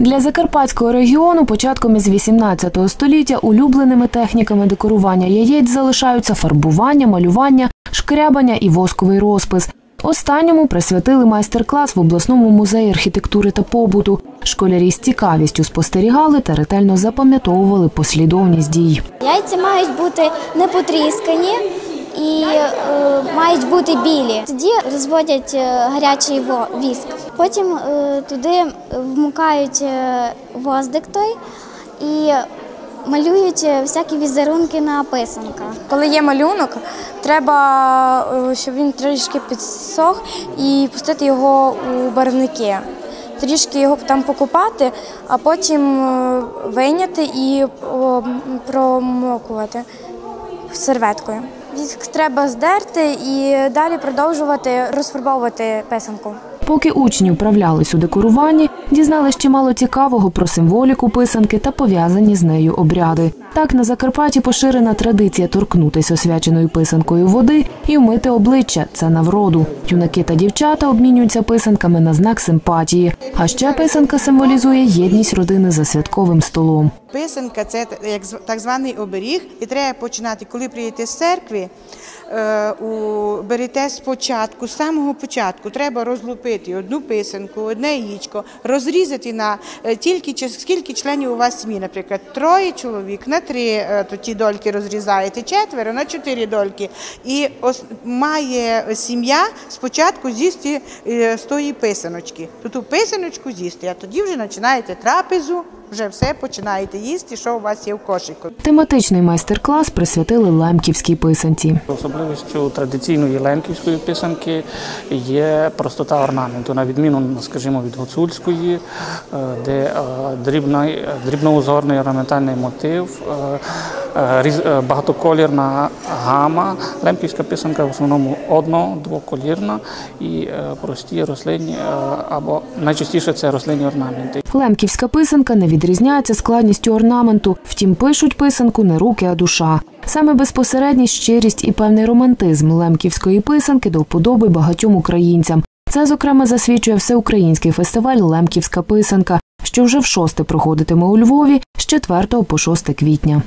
Для закарпатського регіону початком із 18 століття улюбленими техніками декорування яєць залишаються фарбування, малювання, шкрябання і восковий розпис. Останньому присвятили майстер-клас в обласному музеї архітектури та побуту. Школярі з цікавістю спостерігали та ретельно запам'ятовували послідовність дій. Яйця мають бути не потріскані і е, мають бути білі. Тоді розводять е, гарячий віск. Потім е, туди вмикають е, воздик той і малюють е, всякі візерунки на писанках. Коли є малюнок, треба, щоб він трішки підсох і пустити його у барвники. Трішки його там покупати, а потім вийняти і промокувати серветкою. Їх треба здерти і далі продовжувати розфарбовувати писанку. Поки учні вправлялись у декоруванні, дізнались чимало цікавого про символіку писанки та пов'язані з нею обряди. Так на Закарпатті поширена традиція торкнутися освяченою писанкою води і вмити обличчя. Це на вроду. Юнаки та дівчата обмінюються писанками на знак симпатії. А ще писанка символізує єдність родини за святковим столом. Писанка це так званий оберіг, і треба починати, коли приїдете з церкви. Е, у- Берете спочатку, з самого початку, треба розлупити одну писанку, одне яєчко, розрізати на е, тільки скільки членів у вас сім'ї, наприклад, троє чоловік на три е, то ті дольки розрізаєте, четверо на чотири дольки. І ос- має сім'я спочатку з'їсти з тої писаночки. Ту писаночку з'їсти, а тоді вже починаєте трапезу, вже все починаєте їсти, що у вас є в кошику. Тематичний майстер-клас присвятили лемківській писанці. Особливістю традиційної лемківської писанки є простота орнаменту, на відміну, скажімо, від гуцульської, е, де е, дрібний, дрібноузорний орнаментальний мотив, е, багатоколірна гама. Лемківська писанка в основному одно-двоколірна і е, прості рослинні е, або найчастіше це рослинні орнаменти. Лемківська писанка не відрізняється складністю орнаменту, втім пишуть писанку не руки, а душа. Саме безпосередність, щирість і певний романтизм лемківської писанки до вподоби багатьом українцям. Це, зокрема, засвідчує всеукраїнський фестиваль Лемківська писанка, що вже в шосте проходитиме у Львові з 4 по 6 квітня.